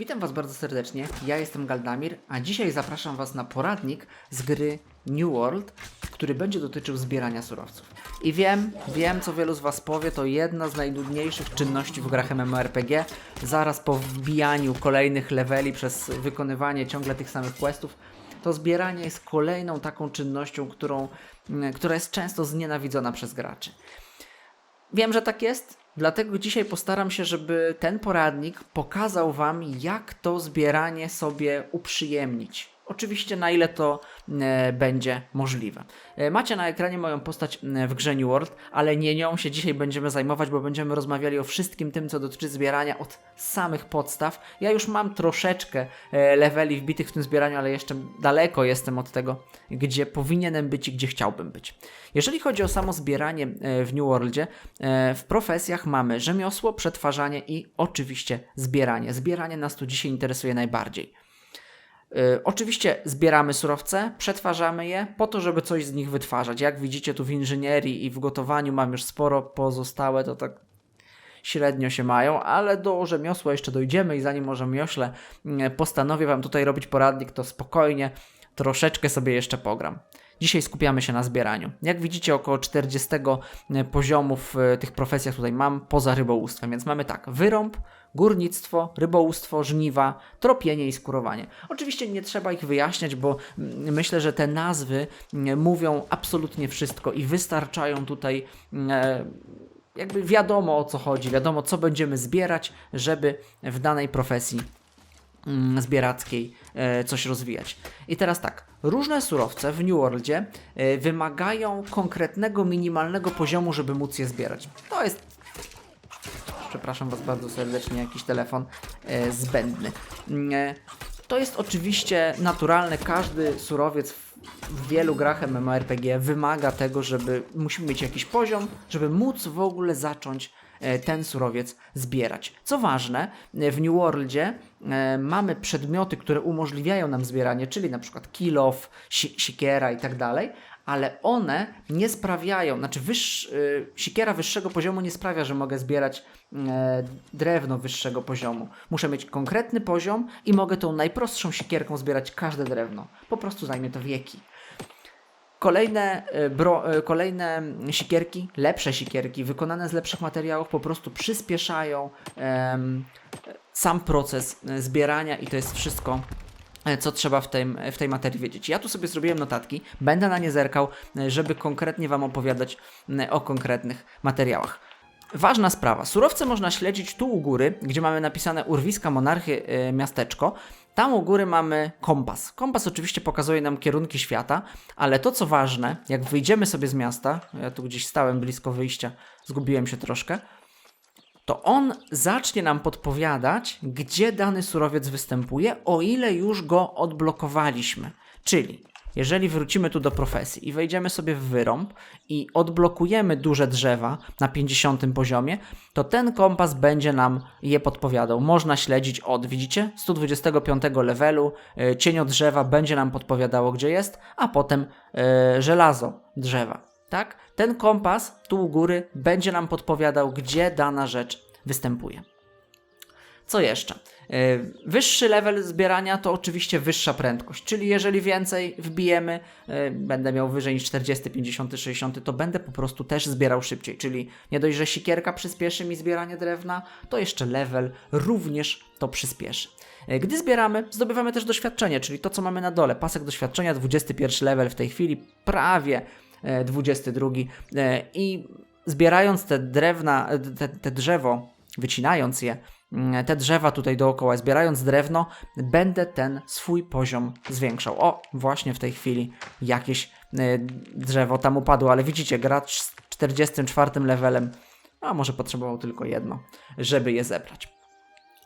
Witam Was bardzo serdecznie, ja jestem Galdamir, a dzisiaj zapraszam Was na poradnik z gry New World, który będzie dotyczył zbierania surowców. I wiem, wiem co wielu z Was powie, to jedna z najnudniejszych czynności w grach MMORPG, zaraz po wbijaniu kolejnych leveli przez wykonywanie ciągle tych samych questów, to zbieranie jest kolejną taką czynnością, którą, mm, która jest często znienawidzona przez graczy. Wiem, że tak jest, dlatego dzisiaj postaram się, żeby ten poradnik pokazał Wam, jak to zbieranie sobie uprzyjemnić. Oczywiście, na ile to e, będzie możliwe. E, macie na ekranie moją postać w grze New World, ale nie nią się dzisiaj będziemy zajmować, bo będziemy rozmawiali o wszystkim tym, co dotyczy zbierania od samych podstaw. Ja już mam troszeczkę e, leveli wbitych w tym zbieraniu, ale jeszcze daleko jestem od tego, gdzie powinienem być i gdzie chciałbym być. Jeżeli chodzi o samo zbieranie w New Worldzie, w profesjach mamy rzemiosło, przetwarzanie i oczywiście zbieranie. Zbieranie nas tu dzisiaj interesuje najbardziej. Y, Oczywiście zbieramy surowce, przetwarzamy je po to, żeby coś z nich wytwarzać. Jak widzicie tu w inżynierii i w gotowaniu mam już sporo, pozostałe to tak średnio się mają, ale do rzemiosła jeszcze dojdziemy i zanim o rzemiośle mm, postanowię Wam tutaj robić poradnik, to spokojnie troszeczkę sobie jeszcze pogram. Dzisiaj skupiamy się na zbieraniu. Jak widzicie, około 40 poziomu w e, tych profesjach tutaj mam poza rybołówstwem, więc mamy tak: wyrąb, górnictwo, rybołówstwo, żniwa, tropienie i skurowanie. Oczywiście nie trzeba ich wyjaśniać, bo mm, myślę, że te nazwy mm, mówią absolutnie wszystko i wystarczają tutaj. mm, e, Jakby wiadomo o co chodzi, wiadomo co będziemy zbierać, żeby w danej profesji zbierackiej e, coś rozwijać. I teraz tak, różne surowce w New Worldzie e, wymagają konkretnego, minimalnego poziomu, żeby móc je zbierać. To jest przepraszam Was bardzo serdecznie, jakiś telefon e, zbędny. Mm, E, to jest oczywiście naturalne, każdy surowiec w, wielu grach MMORPG wymaga tego, żeby musimy mieć jakiś poziom, żeby móc w ogóle zacząć e, ten surowiec zbierać. Co ważne, w New Worldzie mamy przedmioty, które umożliwiają nam zbieranie, czyli na przykład kill off, si siekiera i tak dalej, ale one nie sprawiają, znaczy y, siekiera wyższego poziomu nie sprawia, że mogę zbierać e, drewno wyższego poziomu. Muszę mieć konkretny poziom i mogę tą najprostszą siekierką zbierać każde drewno. Po prostu zajmie to wieki. Kolejne, e, bro, e, kolejne sikierki, lepsze sikierki, wykonane z lepszych materiałów, po prostu przyspieszają em, sam proces zbierania i to jest wszystko, co trzeba w, tym, w tej materii wiedzieć. Ja tu sobie zrobiłem notatki, będę na nie zerkał, e, żeby konkretnie Wam opowiadać m, o konkretnych materiałach. Ważna sprawa. Surowce można śledzić tu u góry, gdzie mamy napisane urwiska monarchy e, miasteczko. Tam u góry mamy kompas. Kompas oczywiście pokazuje nam kierunki świata, ale to co ważne, jak wyjdziemy sobie z miasta, ja tu gdzieś stałem blisko wyjścia, zgubiłem się troszkę, to on zacznie nam podpowiadać, gdzie dany surowiec występuje, o ile już go odblokowaliśmy. Czyli jeżeli wrócimy tu do profesji i wejdziemy sobie w wyrąb i odblokujemy duże drzewa na 50 poziomie, to ten kompas będzie nam je podpowiadał. Można śledzić od, widzicie, 125 levelu, e, cienio drzewa będzie nam podpowiadało, gdzie jest, a potem e, żelazo drzewa. Tak? Ten kompas tu u góry będzie nam podpowiadał, gdzie dana rzecz występuje. Co jeszcze? Yy, Wyższy level zbierania to oczywiście wyższa prędkość, czyli jeżeli więcej wbijemy, yy, będę miał wyżej niż 40, 50, 60, to będę po prostu też zbierał szybciej, czyli nie dość, że sikierka przyspieszy mi zbieranie drewna, to jeszcze level również to przyspieszy. Yy, Gdy zbieramy, zdobywamy też doświadczenie, czyli to co mamy na dole, pasek doświadczenia, 21 level w tej chwili, prawie e, 22 e, i zbierając te drewna, te, te drzewo, wycinając je, mm, te drzewa tutaj dookoła, zbierając drewno, będę ten swój poziom zwiększał. O, właśnie w tej chwili jakieś e, drzewo tam upadło, ale widzicie, gracz z 44 levelem, a może potrzebował tylko jedno, żeby je zebrać.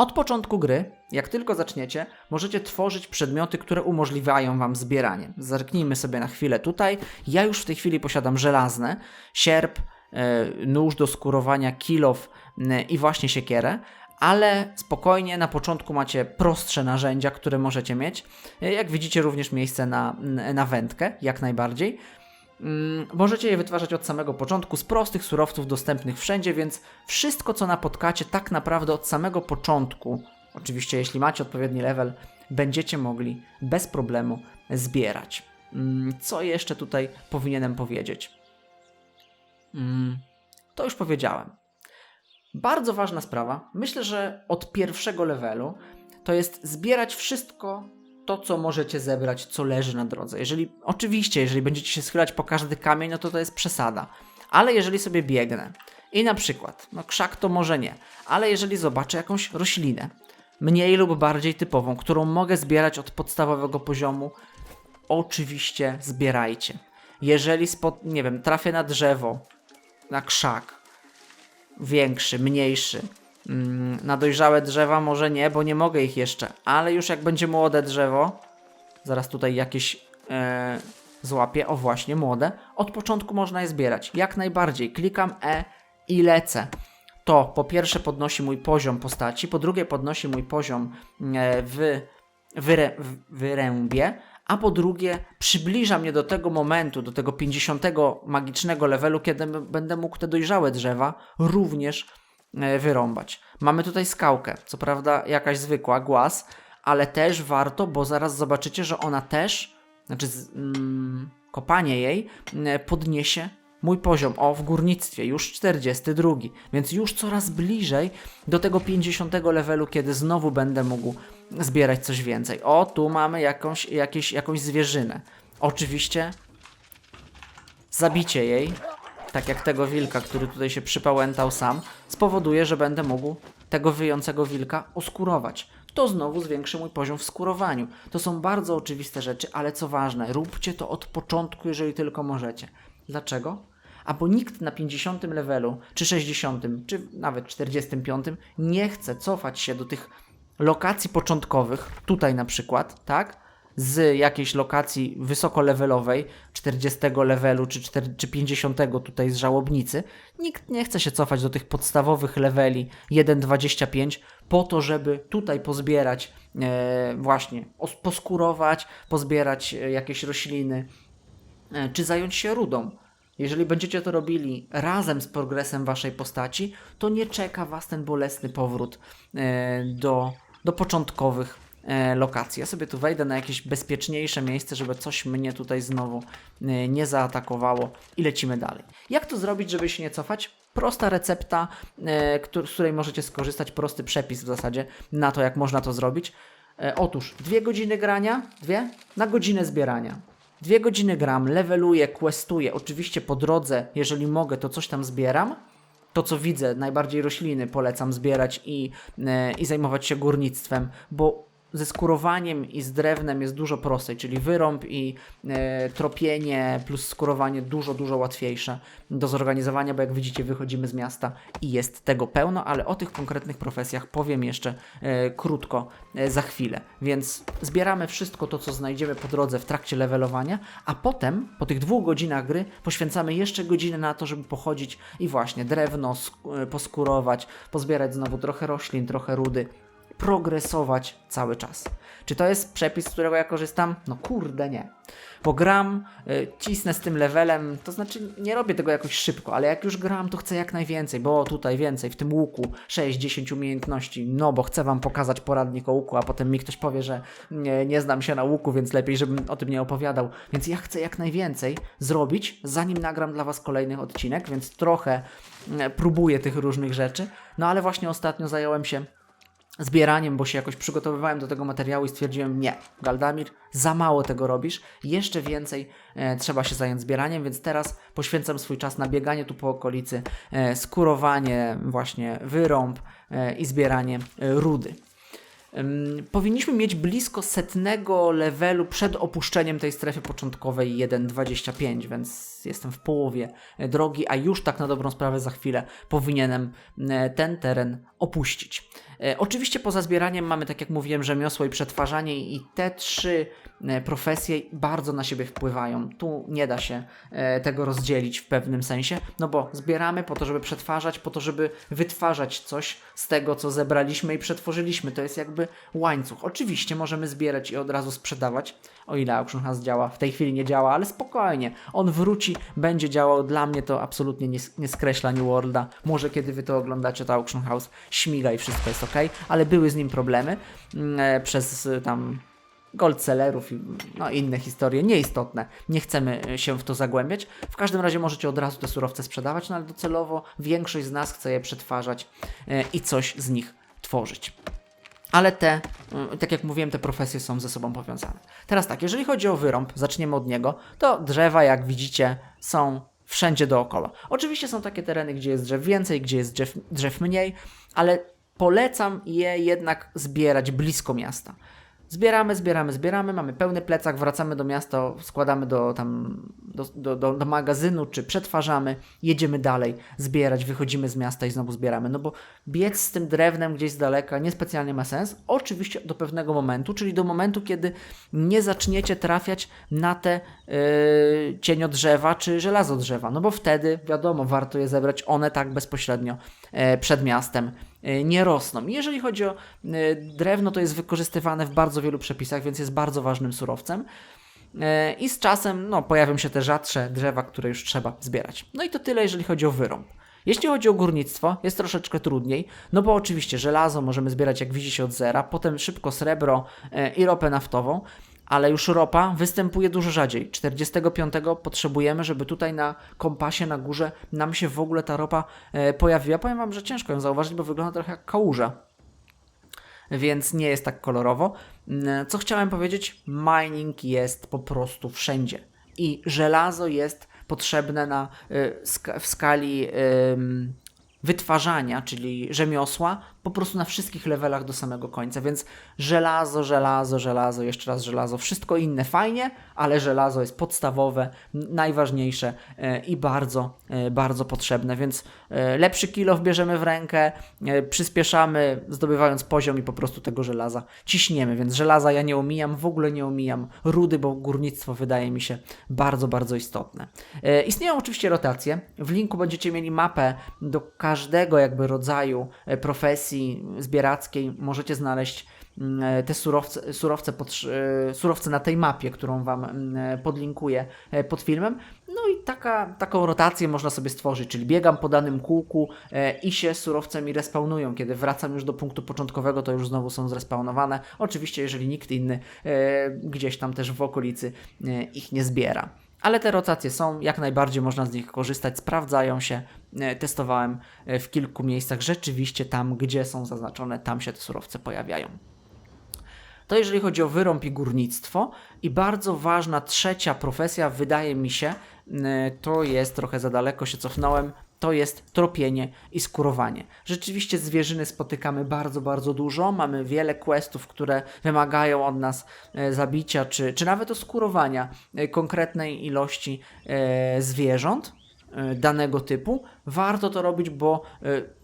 Od początku gry, jak tylko zaczniecie, możecie tworzyć przedmioty, które umożliwiają Wam zbieranie. Zerknijmy sobie na chwilę tutaj. Ja już w tej chwili posiadam żelazne, sierp, e, nóż do skurowania, kilof e, i właśnie siekierę, ale spokojnie, na początku macie prostsze narzędzia, które możecie mieć. E, Jak widzicie, również miejsce na, na wędkę, jak najbardziej. Mm, Możecie je wytwarzać od samego początku z prostych surowców dostępnych wszędzie, więc wszystko co napotkacie tak naprawdę od samego początku oczywiście jeśli macie odpowiedni level, będziecie mogli bez problemu zbierać. Mm, Co jeszcze tutaj powinienem powiedzieć? Mm, To już powiedziałem. Bardzo ważna sprawa. Myślę, że od pierwszego levelu to jest zbierać wszystko to, co możecie zebrać, co leży na drodze. Jeżeli, oczywiście, jeżeli będziecie się schylać po każdy kamień, no to to jest przesada. Ale jeżeli sobie biegnę i na przykład, no krzak to może nie, ale jeżeli zobaczę jakąś roślinę, mniej lub bardziej typową, którą mogę zbierać od podstawowego poziomu, oczywiście zbierajcie. Jeżeli spod, nie wiem, trafię na drzewo, na krzak, większy, mniejszy, mm, na dojrzałe drzewa może nie, bo nie mogę ich jeszcze, ale już jak będzie młode drzewo, zaraz tutaj jakieś e, złapię, o właśnie, młode, od początku można je zbierać, jak najbardziej, klikam E i lecę. To po pierwsze podnosi mój poziom postaci, po drugie podnosi mój poziom e, w, wyrę, w wyrębie, a po drugie przybliża mnie do tego momentu, do tego 50 magicznego levelu, kiedy będę mógł te dojrzałe drzewa również wyrąbać. Mamy tutaj skałkę, co prawda jakaś zwykła, głaz, ale też warto, bo zaraz zobaczycie, że ona też, znaczy mm, kopanie jej mm, podniesie mój poziom, o w górnictwie, już 42, więc już coraz bliżej do tego 50 levelu, kiedy znowu będę mógł zbierać coś więcej. O, tu mamy jakąś, jakieś, jakąś zwierzynę. Oczywiście zabicie jej, tak jak tego wilka, który tutaj się przypałętał sam, spowoduje, że będę mógł tego wyjącego wilka oskurować. To znowu zwiększy mój poziom w skurowaniu. To są bardzo oczywiste rzeczy, ale co ważne, róbcie to od początku, jeżeli tylko możecie. Dlaczego? A bo nikt na 50 levelu, czy 60, czy nawet 45 nie chce cofać się do tych lokacji początkowych, tutaj na przykład, tak? Z jakiejś lokacji wysokolevelowej, 40 levelu czy, 4, czy 50 tutaj z żałobnicy, nikt nie chce się cofać do tych podstawowych leveli 1.25 po to, żeby tutaj pozbierać, e, właśnie, os- poskurować, pozbierać e, jakieś rośliny, e, czy zająć się rudą. Jeżeli będziecie to robili razem z progresem waszej postaci, to nie czeka was ten bolesny powrót e, do, do początkowych e, lokacji. Ja sobie tu wejdę na jakieś bezpieczniejsze miejsce, żeby coś mnie tutaj znowu e, nie zaatakowało i lecimy dalej. Jak to zrobić, żeby się nie cofać? Prosta recepta, e, z której możecie skorzystać, prosty przepis w zasadzie na to, jak można to zrobić. Otóż dwie godziny grania, dwie, na godzinę zbierania. Dwie godziny gram, leveluję, questuję. Oczywiście po drodze, jeżeli mogę, to coś tam zbieram. To, co widzę, najbardziej rośliny polecam zbierać i, i zajmować się górnictwem, bo ze skurowaniem i z drewnem jest dużo prostej, czyli wyrąb i e, tropienie plus skurowanie dużo, dużo łatwiejsze do zorganizowania, bo jak widzicie wychodzimy z miasta i jest tego pełno, ale o tych konkretnych profesjach powiem jeszcze e, krótko e, za chwilę. Więc zbieramy wszystko to, co znajdziemy po drodze w trakcie levelowania, a potem po tych dwóch godzinach gry poświęcamy jeszcze godzinę na to, żeby pochodzić i właśnie drewno sk- poskurować, pozbierać znowu trochę roślin, trochę rudy, progresować cały czas. Czy to jest przepis, z którego ja korzystam? No kurde nie. Bo gram, y, cisnę z tym levelem, to znaczy nie robię tego jakoś szybko, ale jak już gram, to chcę jak najwięcej, bo tutaj więcej, w tym łuku 6-10 umiejętności, no bo chcę wam pokazać poradnik o łuku, a potem mi ktoś powie, że nie, nie znam się na łuku, więc lepiej, żebym o tym nie opowiadał. Więc ja chcę jak najwięcej zrobić, zanim nagram dla was kolejny odcinek, więc trochę mm, próbuję tych różnych rzeczy. No ale właśnie ostatnio zająłem się zbieraniem, bo się jakoś przygotowywałem do tego materiału i stwierdziłem, nie, Galdamir, za mało tego robisz, jeszcze więcej e, trzeba się zająć zbieraniem, więc teraz poświęcam swój czas na bieganie tu po okolicy, e, skurowanie, właśnie wyrąb e, i zbieranie e, rudy. Powinniśmy mieć blisko setnego levelu przed opuszczeniem tej strefy początkowej 1.25, więc jestem w połowie e, drogi, a już tak na dobrą sprawę za chwilę powinienem e, ten teren opuścić. E, Oczywiście poza zbieraniem mamy, tak jak mówiłem, rzemiosło i przetwarzanie i te trzy profesje bardzo na siebie wpływają. Tu nie da się tego rozdzielić w pewnym sensie, no bo zbieramy po to, żeby przetwarzać, po to, żeby wytwarzać coś z tego, co zebraliśmy i przetworzyliśmy. To jest jakby jakby łańcuch. Oczywiście możemy zbierać i od razu sprzedawać, o ile Auction House działa. W tej chwili nie działa, ale spokojnie. On wróci, będzie działał. Dla mnie to absolutnie nie, nie skreśla New Worlda. Może kiedy wy to oglądacie, to Auction House śmiga i wszystko jest ok, ale były z nim problemy mm, e, przez e, tam goldsellerów i no, inne historie, nieistotne. Nie chcemy e, się w to zagłębiać. W każdym razie możecie od razu te surowce sprzedawać, no ale docelowo większość z nas chce je przetwarzać e, i coś z nich tworzyć. Ale te, y, tak jak mówiłem, te profesje są ze sobą powiązane. Teraz tak, jeżeli chodzi o wyrąb, zaczniemy od niego, to drzewa, jak widzicie, są wszędzie dookoła. Oczywiście są takie tereny, gdzie jest drzew więcej, gdzie jest drzew, drzew mniej, ale polecam je jednak zbierać blisko miasta. Zbieramy, zbieramy, zbieramy, mamy pełny plecak, wracamy do miasta, składamy do, tam, do, do, do, do magazynu, czy przetwarzamy, jedziemy dalej, zbierać, wychodzimy z miasta i znowu zbieramy. No bo biec z tym drewnem gdzieś z daleka niespecjalnie ma sens. Oczywiście do pewnego momentu, czyli do momentu, kiedy nie zaczniecie trafiać na te yy, cieniodrzewa czy żelazodrzewa. No bo wtedy, wiadomo, warto je zebrać, one tak bezpośrednio yy, przed miastem nie rosną. Jeżeli chodzi o yy, drewno, to jest wykorzystywane w bardzo wielu przepisach, więc jest bardzo ważnym surowcem. Yy, I z czasem no, pojawią się te rzadsze drzewa, które już trzeba zbierać. No i to tyle, jeżeli chodzi o wyrąb. Jeśli chodzi o górnictwo, jest troszeczkę trudniej, no bo oczywiście żelazo możemy zbierać jak widzi się od zera, potem szybko srebro i ropę naftową, ale już ropa występuje dużo rzadziej. 45 potrzebujemy, żeby tutaj na kompasie na górze nam się w ogóle ta ropa e, pojawiła. Powiem Wam, że ciężko ją zauważyć, bo wygląda trochę jak kałuża. Więc nie jest tak kolorowo. Mm, Co chciałem powiedzieć? Mining jest po prostu wszędzie. I żelazo jest potrzebne na, ska- w skali wytwarzania, czyli rzemiosła, po prostu na wszystkich levelach do samego końca. Więc żelazo, żelazo, żelazo, jeszcze raz żelazo, wszystko inne fajnie, ale żelazo jest podstawowe, najważniejsze e, i bardzo, e, bardzo potrzebne. Więc e, lepszy kilo bierzemy w rękę, przyspieszamy, zdobywając poziom i po prostu tego żelaza ciśniemy. Więc żelaza ja nie omijam, w ogóle nie omijam rudy, bo górnictwo wydaje mi się bardzo, bardzo istotne. Istnieją oczywiście rotacje. W linku będziecie mieli mapę do każdego jakby rodzaju e, profesji zbierackiej. Możecie znaleźć mm, e, te surowce, surowce, potrzy- e, surowce na tej mapie, którą Wam mm, e, podlinkuję pod filmem. No i taka, taką rotację można sobie stworzyć, czyli biegam po danym kółku i się surowce mi respawnują. Kiedy wracam już do punktu początkowego, to już znowu są zrespawnowane. Oczywiście, jeżeli nikt inny gdzieś tam też w okolicy ich nie zbiera. Ale te rotacje są, jak najbardziej można z nich korzystać, sprawdzają się. E, Testowałem e, w kilku miejscach, rzeczywiście tam, gdzie są zaznaczone, tam się te surowce pojawiają. To jeżeli chodzi o wyrąb i górnictwo. I bardzo ważna trzecia profesja, wydaje mi się, e, to jest trochę za daleko się cofnąłem, to jest tropienie i skurowanie. Rzeczywiście zwierzyny spotykamy bardzo, bardzo dużo. Mamy wiele questów, które wymagają od nas e, zabicia, czy, czy nawet oskurowania e, konkretnej ilości e, zwierząt danego typu. Warto to robić, bo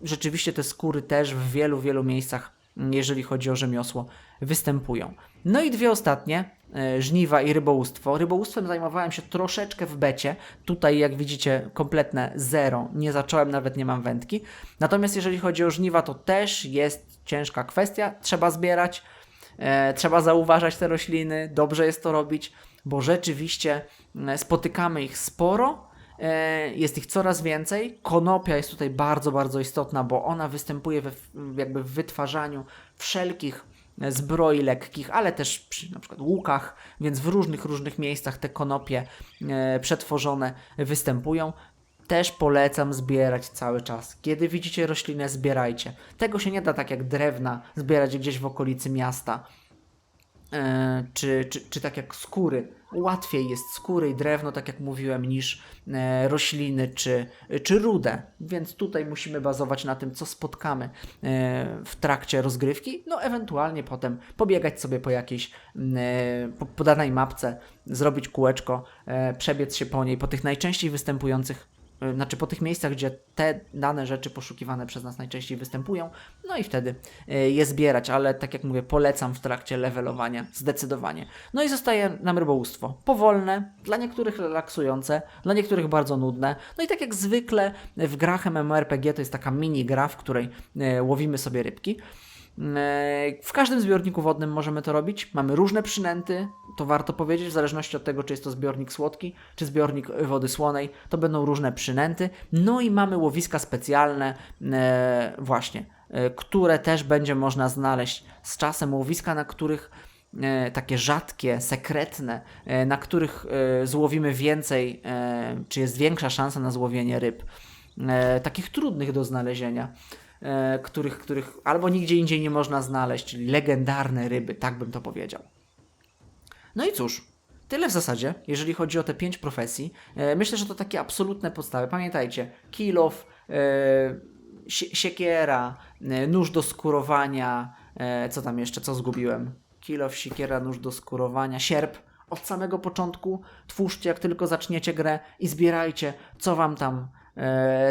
rzeczywiście te skóry też w wielu, wielu miejscach, jeżeli chodzi o rzemiosło, występują. No i dwie ostatnie, e, żniwa i rybołówstwo. Rybołówstwem zajmowałem się troszeczkę w becie. Tutaj, jak widzicie, kompletne zero. Nie zacząłem, nawet nie mam wędki. Natomiast jeżeli chodzi o żniwa, to też jest ciężka kwestia. Trzeba zbierać, e, trzeba zauważać te rośliny. Dobrze jest to robić, bo rzeczywiście e, spotykamy ich sporo. E, Jest ich coraz więcej. Konopia jest tutaj bardzo, bardzo istotna, bo ona występuje we, jakby w wytwarzaniu wszelkich e, zbroi lekkich, ale też przy na przykład łukach, więc w różnych, różnych miejscach te konopie e, przetworzone występują. Też polecam zbierać cały czas. Kiedy widzicie roślinę, zbierajcie. Tego się nie da tak jak drewna zbierać gdzieś w okolicy miasta. E, czy, czy, czy tak jak skóry. Łatwiej jest skóry i drewno, tak jak mówiłem, niż e, rośliny czy, czy rudę. Więc tutaj musimy bazować na tym, co spotkamy e, w trakcie rozgrywki. No, ewentualnie potem pobiegać sobie po jakiejś m, e, po, po danej mapce, zrobić kółeczko, przebiec się po niej, po tych najczęściej występujących znaczy po tych miejscach, gdzie te dane rzeczy poszukiwane przez nas najczęściej występują, no i wtedy y, je zbierać, ale tak jak mówię, polecam w trakcie levelowania zdecydowanie. No i zostaje nam rybołówstwo. Powolne, dla niektórych relaksujące, dla niektórych bardzo nudne. No i tak jak zwykle w grach MMORPG to jest taka mini gra, w której y, łowimy sobie rybki. W każdym zbiorniku wodnym możemy to robić. Mamy różne przynęty, to warto powiedzieć, w zależności od tego, czy jest to zbiornik słodki, czy zbiornik wody słonej, to będą różne przynęty. No i mamy łowiska specjalne, e, właśnie, e, które też będzie można znaleźć z czasem. Łowiska, na których e, takie rzadkie, sekretne, e, na których e, złowimy więcej, e, czy jest większa szansa na złowienie ryb. E, takich trudnych do znalezienia e, których, których albo nigdzie indziej nie można znaleźć, czyli legendarne ryby, tak bym to powiedział. No i cóż, tyle w zasadzie, jeżeli chodzi o te pięć profesji. E, myślę, że to takie absolutne podstawy. Pamiętajcie, kilof, e, sie- siekiera, e, nóż do skurowania, e, co tam jeszcze, co zgubiłem? Kilof, siekiera, nóż do skurowania, sierp. Od samego początku twórzcie, jak tylko zaczniecie grę i zbierajcie, co wam tam e,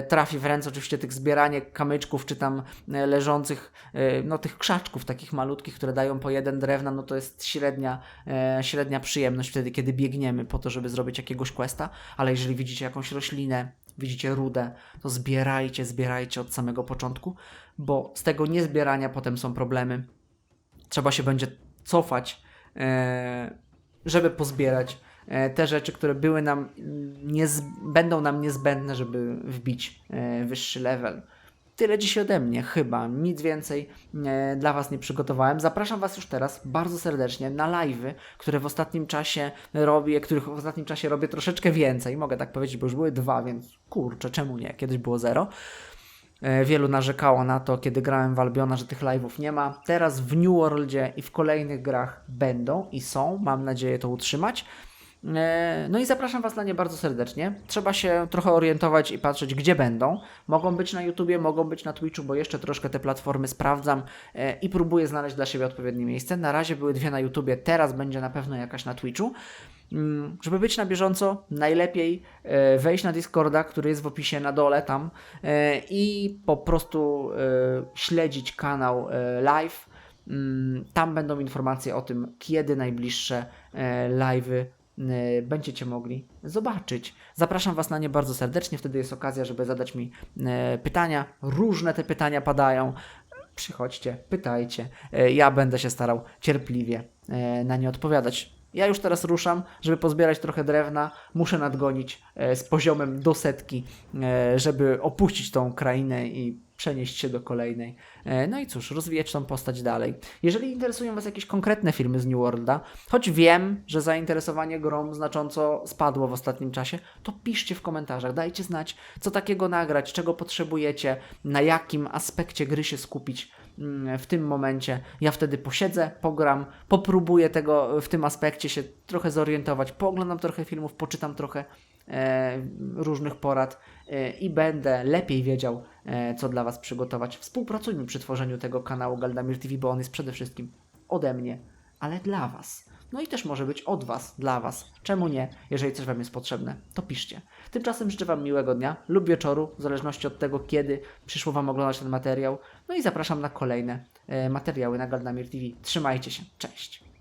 trafi w ręce. Oczywiście tych zbieranie kamyczków, czy tam e, leżących, e, no tych krzaczków takich malutkich, które dają po jeden drewna, no to jest średnia, e, średnia przyjemność wtedy, kiedy biegniemy po to, żeby zrobić jakiegoś questa, ale jeżeli widzicie jakąś roślinę, widzicie rudę, to zbierajcie, zbierajcie od samego początku, bo z tego niezbierania potem są problemy. Trzeba się będzie cofać, e, żeby pozbierać e, te rzeczy, które były nam niez, będą nam niezbędne, żeby wbić e, wyższy level. Tyle dziś ode mnie, chyba. Nic więcej e, dla Was nie przygotowałem. Zapraszam Was już teraz bardzo serdecznie na live'y, które w ostatnim czasie robię, których w ostatnim czasie robię troszeczkę więcej. Mogę tak powiedzieć, bo już były dwa, więc kurczę, czemu nie? Kiedyś było zero. E, Wielu narzekało na to, kiedy grałem w Albiona, że tych live'ów nie ma. Teraz w New Worldzie i w kolejnych grach będą i są. Mam nadzieję to utrzymać. E, No i zapraszam Was na nie bardzo serdecznie. Trzeba się trochę orientować i patrzeć, gdzie będą. Mogą być na YouTubie, mogą być na Twitchu, bo jeszcze troszkę te platformy sprawdzam e, i próbuję znaleźć dla siebie odpowiednie miejsce. Na razie były dwie na YouTubie, teraz będzie na pewno jakaś na Twitchu. Mm, Żeby być na bieżąco, najlepiej e, wejść na Discorda, który jest w opisie na dole tam i po prostu śledzić kanał live. Mm, Tam będą informacje o tym, kiedy najbliższe live'y będziecie mogli zobaczyć. Zapraszam Was na nie bardzo serdecznie, wtedy jest okazja, żeby zadać mi e, pytania. Różne te pytania padają. Przychodźcie, pytajcie. E, Ja będę się starał cierpliwie na nie odpowiadać. Ja już teraz ruszam, żeby pozbierać trochę drewna. Muszę nadgonić z poziomem do setki, żeby opuścić tą krainę i przenieść się do kolejnej. E, No i cóż, rozwijać tą postać dalej. Jeżeli interesują Was jakieś konkretne filmy z New Worlda, choć wiem, że zainteresowanie grą znacząco spadło w ostatnim czasie, to piszcie w komentarzach, dajcie znać, co takiego nagrać, czego potrzebujecie, na jakim aspekcie gry się skupić mm, w tym momencie. Ja wtedy posiedzę, pogram, popróbuję tego w tym aspekcie się trochę zorientować, pooglądam trochę filmów, poczytam trochę różnych porad e, i będę lepiej wiedział, e, co dla Was przygotować. Współpracujmy przy tworzeniu tego kanału Galdamir TV, bo on jest przede wszystkim ode mnie, ale dla Was. No i też może być od Was, dla Was. Czemu nie? Jeżeli coś Wam jest potrzebne, to piszcie. Tymczasem życzę Wam miłego dnia lub wieczoru, w zależności od tego, kiedy przyszło Wam oglądać ten materiał. No i zapraszam na kolejne e, materiały na Galdamir TV. Trzymajcie się. Cześć.